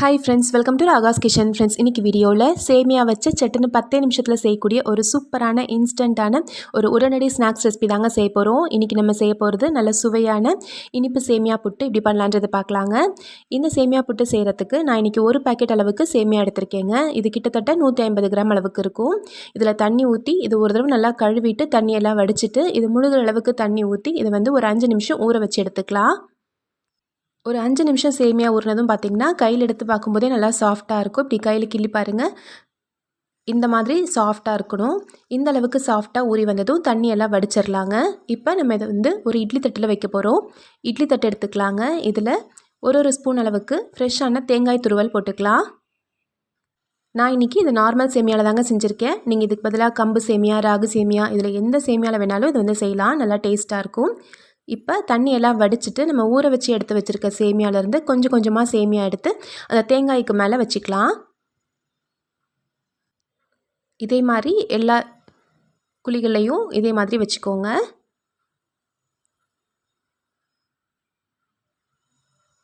Hi friends welcome to Ragas Kishan friends இன்றைக்கி வீடியோவில் சேமியா வச்சு சட்டுன்னு பத்தே நிமிஷத்தில் செய்யக்கூடிய ஒரு சூப்பரான இன்ஸ்டண்ட்டான ஒரு உடனடி ஸ்நாக்ஸ் ரெசிபி தாங்க செய்ய போகிறோம் இன்றைக்கி நம்ம செய்ய போகிறது நல்ல சுவையான இனிப்பு சேமியா புட்டு. இப்படி பண்ணலான்றதை பார்க்கலாங்க. இந்த சேமியா புட்டு செய்கிறதுக்கு நான் இன்றைக்கி ஒரு பேக்கெட் அளவுக்கு சேமியா எடுத்திருக்கேங்க. இது கிட்டத்தட்ட நூற்றி ஐம்பது கிராம் அளவுக்கு இருக்கும். இதில் தண்ணி ஊற்றி இது ஒரு தடவை நல்லா கழுவிட்டு தண்ணியெல்லாம் வடிச்சிட்டு இது முழுகிற அளவுக்கு தண்ணி ஊற்றி இதை வந்து ஒரு அஞ்சு நிமிஷம் ஊற வச்சு எடுத்துக்கலாம். ஒரு அஞ்சு நிமிஷம் சேமியா ஊறினதும் பார்த்திங்கன்னா கையில் எடுத்து பார்க்கும்போதே நல்லா சாஃப்டாக இருக்கும். இப்படி கையில் கிள்ளி பாருங்கள் இந்த மாதிரி சாஃப்டாக இருக்கணும். இந்த அளவுக்கு சாஃப்டாக ஊறி வந்ததும் தண்ணியெல்லாம் வடிச்சிடலாங்க இப்போ நம்ம இதை வந்து ஒரு இட்லி தட்டில் வைக்க போகிறோம் இட்லி தட்டு எடுத்துக்கலாங்க. இதில் ஒரு ஒரு ஸ்பூன் அளவுக்கு ஃப்ரெஷ்ஷான தேங்காய் துருவல் போட்டுக்கலாம். நான் இன்றைக்கி இது நார்மல் சேமியாவில் தாங்க செஞ்சுருக்கேன். நீங்கள் இதுக்கு பதிலாக கம்பு சேமியா ராகு சேமியா இதில் எந்த சேமியாவில் வேணாலும் இது வந்து செய்யலாம். நல்லா டேஸ்ட்டாக இருக்கும். இப்போ தண்ணியெல்லாம் வடிச்சிட்டு நம்ம ஊற வச்சு எடுத்து வச்சுருக்க சேமியாவிலேருந்து கொஞ்சம் கொஞ்சமாக சேமியா எடுத்து அந்த தேங்காய்க்கு மேலே வச்சுக்கலாம். இதே மாதிரி எல்லா குழிகளையும் இதே மாதிரி வச்சுக்கோங்க.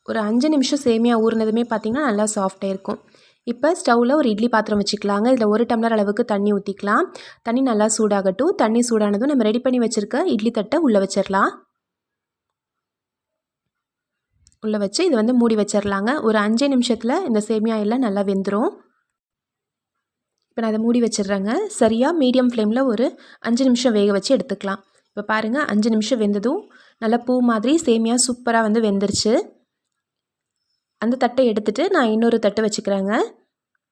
ஒரு அஞ்சு நிமிஷம் சேமியா ஊறினதுமே பார்த்திங்கன்னா நல்லா சாஃப்டாக இருக்கும். இப்போ ஸ்டவ்வில் ஒரு இட்லி பாத்திரம் வச்சுக்கலாங்க. இதில் ஒரு டம்ளர் அளவுக்கு தண்ணி ஊற்றிக்கலாம் தண்ணி நல்லா சூடாகட்டும். தண்ணி சூடானதும் நம்ம ரெடி பண்ணி வச்சுருக்க இட்லி தட்டை உள்ளே வச்சிடலாம் உள்ளே வச்சு இது வந்து மூடி வச்சிடலாங்க ஒரு அஞ்சு நிமிஷத்தில் இந்த சேமியா எல்லாம் நல்லா வெந்துடும் இப்போ நான் அதை மூடி வச்சிடுறேங்க சரியாக மீடியம் ஃப்ளேமில் ஒரு அஞ்சு நிமிஷம் வேக வச்சு எடுத்துக்கலாம். இப்போ பாருங்கள் அஞ்சு நிமிஷம் வெந்ததும் நல்லா பூ மாதிரி சேமியா சூப்பராக வந்து வெந்துருச்சு. அந்த தட்டை எடுத்துகிட்டு நான் இன்னொரு தட்டை வச்சுக்கிறேங்க.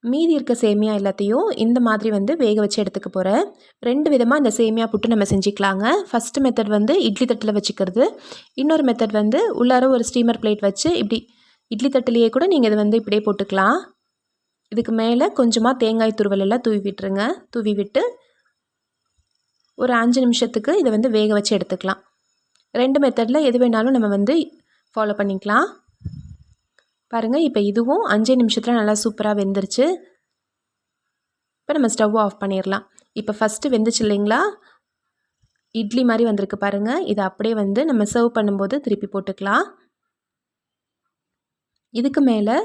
மீதி இருக்க சேமியா எல்லாத்தையும் இந்த மாதிரி வந்து வேக வச்சு எடுத்துக்க போகிறேன் ரெண்டு விதமாக இந்த சேமியா புட்டு நம்ம செஞ்சுக்கலாங்க. ஃபஸ்ட்டு மெத்தட் வந்து இட்லி தட்டில் வச்சுக்கிறது. இன்னொரு மெத்தட் வந்து உள்ளார ஒரு ஸ்டீமர் பிளேட் வச்சு இப்படி இட்லி தட்டிலேயே கூட நீங்கள் இதை வந்து இப்படியே போட்டுக்கலாம். இதுக்கு மேலே கொஞ்சமாக தேங்காய் துருவல் எல்லாம் தூவி விட்டுருங்க. தூவி விட்டு ஒரு அஞ்சு நிமிஷத்துக்கு இதை வந்து வேக வச்சு எடுத்துக்கலாம். ரெண்டு மெத்தடில் எது வேணாலும் நம்ம வந்து ஃபாலோ பண்ணிக்கலாம். பாருங்கள் இப்போ இதுவும் அஞ்சே நிமிஷத்தில் நல்லா சூப்பராக வெந்துருச்சு. இப்போ நம்ம ஸ்டவ் ஆஃப் பண்ணிடலாம் இப்போ ஃபஸ்ட்டு வெந்துச்சு இல்லைங்களா? இட்லி மாதிரி வந்திருக்கு பாருங்கள் இதை அப்படியே வந்து நம்ம சர்வ் பண்ணும்போது திருப்பி போட்டுக்கலாம். இதுக்கு மேலே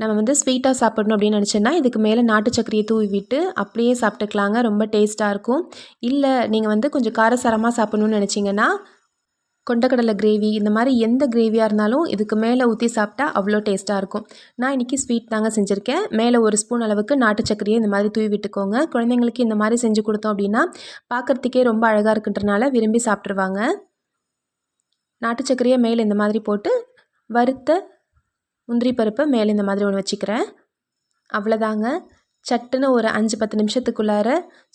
நம்ம வந்து ஸ்வீட்டாக சாப்பிடணும் அப்படின்னு நினச்சோன்னா இதுக்கு மேலே நாட்டு சக்கரையை தூவி விட்டு அப்படியே சாப்பிட்டுக்கலாங்க. ரொம்ப டேஸ்ட்டாக இருக்கும். இல்லை நீங்கள் வந்து கொஞ்சம் காரசாரமாக சாப்பிட்ணுன்னு நினச்சிங்கன்னா கொண்டக்கடலை கிரேவி இந்த மாதிரி எந்த கிரேவியாக இருந்தாலும் இதுக்கு மேலே ஊற்றி சாப்பிட்டா அவ்வளோ டேஸ்ட்டாக இருக்கும். நான் இன்றைக்கி ஸ்வீட் தாங்க செஞ்சுருக்கேன். மேலே ஒரு ஸ்பூன் அளவுக்கு நாட்டு சக்கரையை இந்த மாதிரி தூவி விட்டுக்கோங்க. குழந்தைங்களுக்கு இந்த மாதிரி செஞ்சு கொடுத்தோம் அப்படின்னா பார்க்குறதுக்கே ரொம்ப அழகாக இருக்குன்றனால விரும்பி சாப்பிட்ருவாங்க நாட்டு சக்கரையை மேலே இந்த மாதிரி போட்டு வறுத்த முந்திரி பருப்பை மேலே இந்த மாதிரி ஒன்று வச்சுக்கிறேன். அவ்வளோதாங்க. சட்டுன்னு ஒரு அஞ்சு பத்து நிமிஷத்துக்குள்ளார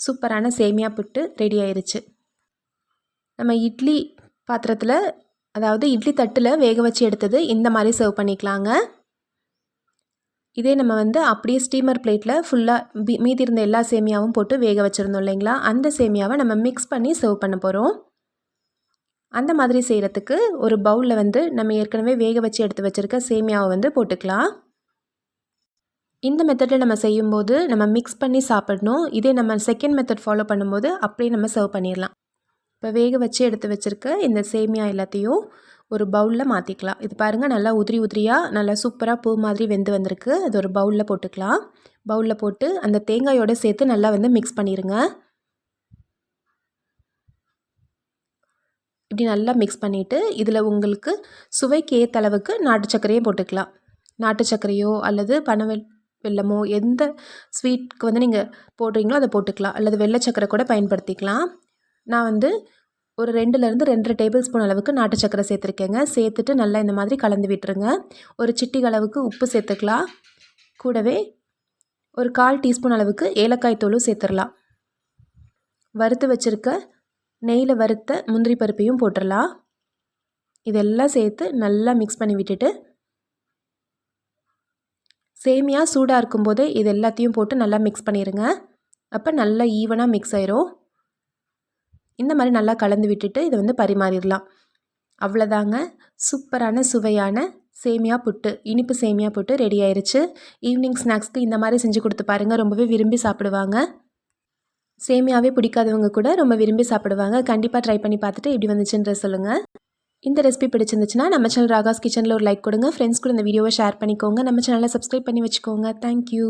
சூப்பரான சேமியா புட்டு ரெடி ஆயிடுச்சு நம்ம இட்லி பாத்திரத்தில் அதாவது இட்லி தட்டில் வேக வச்சு எடுத்தது இந்த மாதிரி சர்வ் பண்ணிக்கலாங்க. இதே நம்ம வந்து அப்படியே ஸ்டீமர் பிளேட்டில் ஃபுல்லாக மீதி இருந்த எல்லா சேமியாவும் போட்டு வேக வச்சுருந்தோம் இல்லைங்களா? அந்த சேமியாவை நம்ம மிக்ஸ் பண்ணி சர்வ் பண்ண போகிறோம் அந்த மாதிரி செய்கிறதுக்கு ஒரு பவுலில் வந்து நம்ம ஏற்கனவே வேக வச்சு எடுத்து வச்சுருக்க சேமியாவை வந்து போட்டுக்கலாம். இந்த மெத்தடில் நம்ம செய்யும்போது நம்ம மிக்ஸ் பண்ணி சாப்பிடணும். இதே நம்ம செகண்ட் மெத்தட் ஃபாலோ பண்ணும்போது அப்படியே நம்ம சர்வ் பண்ணிடலாம். இப்போ வேக வச்சு எடுத்து வச்சுருக்க இந்த சேமியா எல்லாத்தையும் ஒரு பவுலில் மாற்றிக்கலாம் இது பாருங்கள் நல்லா உதிரி உதிரியாக நல்லா சூப்பராக பூ மாதிரி வெந்து வந்திருக்கு. அது ஒரு பவுலில் போட்டுக்கலாம். பவுலில் போட்டு அந்த தேங்காயோடு சேர்த்து நல்லா வந்து மிக்ஸ் பண்ணிடுங்க இப்படி நல்லா மிக்ஸ் பண்ணிவிட்டு இதில் உங்களுக்கு சுவைக்கு ஏற்ற அளவுக்கு நாட்டு சர்க்கரையே போட்டுக்கலாம். நாட்டு சர்க்கரையோ அல்லது பனவெல் வெல்லமோ எந்த ஸ்வீட்க்கு வந்து நீங்கள் போடுறீங்களோ அதை போட்டுக்கலாம். அல்லது வெள்ளை சக்கரை கூட பயன்படுத்திக்கலாம். நான் வந்து ஒரு ரெண்டுலேருந்து ரெண்டரை டேபிள் ஸ்பூன் அளவுக்கு நாட்டு சக்கரை சேர்த்துருக்கேங்க. சேர்த்துட்டு நல்லா இந்த மாதிரி கலந்து விட்டுருங்க. ஒரு சிட்டி அளவுக்கு உப்பு சேர்த்துக்கலாம். கூடவே ஒரு கால் டீஸ்பூன் அளவுக்கு ஏலக்காய் தூளும் சேர்த்துடலாம். வறுத்து வச்சுருக்க நெய்யில் வறுத்த முந்திரி பருப்பையும் போட்டுடலாம். இதெல்லாம் சேர்த்து நல்லா மிக்ஸ் பண்ணி விட்டுட்டு சேமியா சூடாக இருக்கும்போதே இது எல்லாத்தையும் போட்டு நல்லா மிக்ஸ் பண்ணிடுங்க அப்போ நல்லா ஈவனாக மிக்ஸ் ஆயிரும். இந்த மாதிரி நல்லா கலந்து விட்டுட்டு இதை வந்து பரிமாறிடலாம். அவ்வளோதாங்க. சூப்பரான சுவையான சேமியா புட்டு இனிப்பு சேமியா புட்டு ரெடி ஆயிடுச்சு ஈவினிங் ஸ்நாக்ஸ்க்கு இந்த மாதிரி செஞ்சு கொடுத்து பாருங்கள் ரொம்பவே விரும்பி சாப்பிடுவாங்க. சேமியாவே பிடிக்காதவங்க கூட ரொம்ப விரும்பி சாப்பிடுவாங்க. கண்டிப்பாக ட்ரை பண்ணி பார்த்துட்டு எப்படி வந்துச்சுன்ற சொல்லுங்கள் இந்த ரெசிபி பிடிச்சிருந்துச்சுன்னா நம்ம சேனல் ராகாஸ் கிச்சனில் ஒரு லைக் கொடுங்க. ஃப்ரெண்ட்ஸ் கூட இந்த வீடியோவை ஷேர் பண்ணிக்கோங்க. நம்ம சேனலை சப்ஸ்கிரைப் பண்ணி வச்சுக்கோங்க. தேங்க்யூ